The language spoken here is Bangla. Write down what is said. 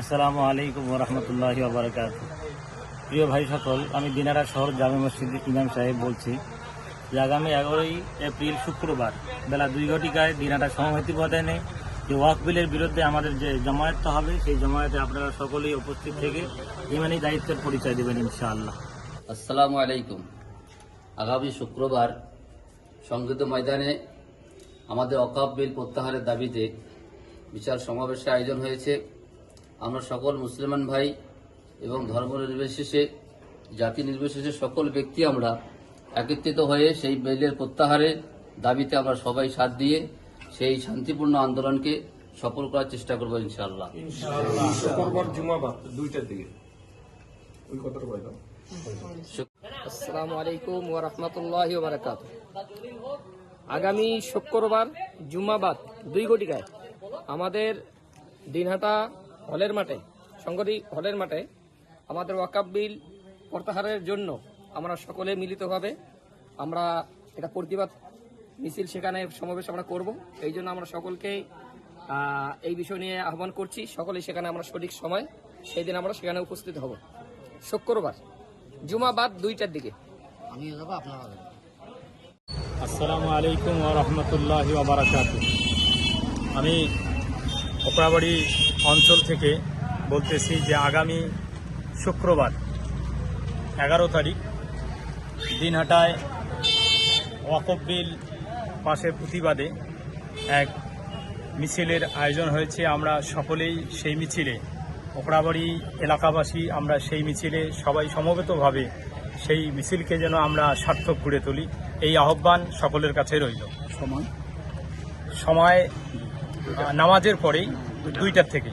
আসসালামু আলাইকুম রহমতুল্লাহ বারকাত। প্রিয় ভাই সকল, আমি দিনারা শহর জামে মসজিদ ইমাম সাহেব বলছি যে আগামী এগারোই এপ্রিল শুক্রবার বেলা দুই ঘটিকায় দিনাটা সমাহিতি প্রদানে যে ওয়াক বিলের বিরুদ্ধে আমাদের যে জমায়েতটা হবে, সেই জমায়েতে আপনারা সকলেই উপস্থিত থেকে ইমানি দায়িত্বের পরিচয় দেবেন ইনশাআল্লাহ। আসসালামু আলাইকুম। আগামী শুক্রবার সংগীত ময়দানে আমাদের অকাপ বিল প্রত্যাহারের দাবিতে বিশাল সমাবেশের আয়োজন হয়েছে। আমরা সকল মুসলমান ভাই এবং ধর্ম নির্বিশেষে জাতি নির্বিশেষে সকল ব্যক্তি আমরা একত্রিত হয়ে সেই বিলের প্রত্যাহারের দাবিতে আমরা সবাই সাথ দিয়ে সেই শান্তিপূর্ণ আন্দোলনকে সফল করার চেষ্টা করব দাও আসসালামু আলাইকুম ওয়া রাহমাতুল্লাহি ওয়া আগামী শুক্রবার জুমাবাদ দুই ঘটিকায় আমাদের দিনহাটা হলের মাঠে সংগঠি হলের মাঠে আমাদের ওয়াকাব বিল প্রত্যাহারের জন্য আমরা সকলে মিলিতভাবে আমরা এটা প্রতিবাদ মিছিল সেখানে সমাবেশ আমরা করব। এই জন্য আমরা সকলকে এই বিষয় নিয়ে আহ্বান করছি। সকলে সেখানে আমরা সঠিক সময় সেই দিন আমরা সেখানে উপস্থিত হব। শুক্রবার জুমা জুমাবাদ দুইটার দিকে। আসসালামু আলাইকুম রহমতুল্লাহ বারাকাত আমি ওপরাবাড়ি অঞ্চল থেকে বলতেছি যে আগামী শুক্রবার এগারো তারিখ দিনহাটায় ওয়াকফ বিল পাশের প্রতিবাদে এক মিছিলের আয়োজন হয়েছে। আমরা সকলেই সেই মিছিলে ওপরাবাড়ি এলাকাবাসী আমরা সেই মিছিলে সবাই সমবেতভাবে সেই মিছিলকে যেন আমরা সার্থক করে তুলি। এই আহ্বান সকলের কাছে রইল। সময়? সময় নামাজের পরেই দুইটার থেকে।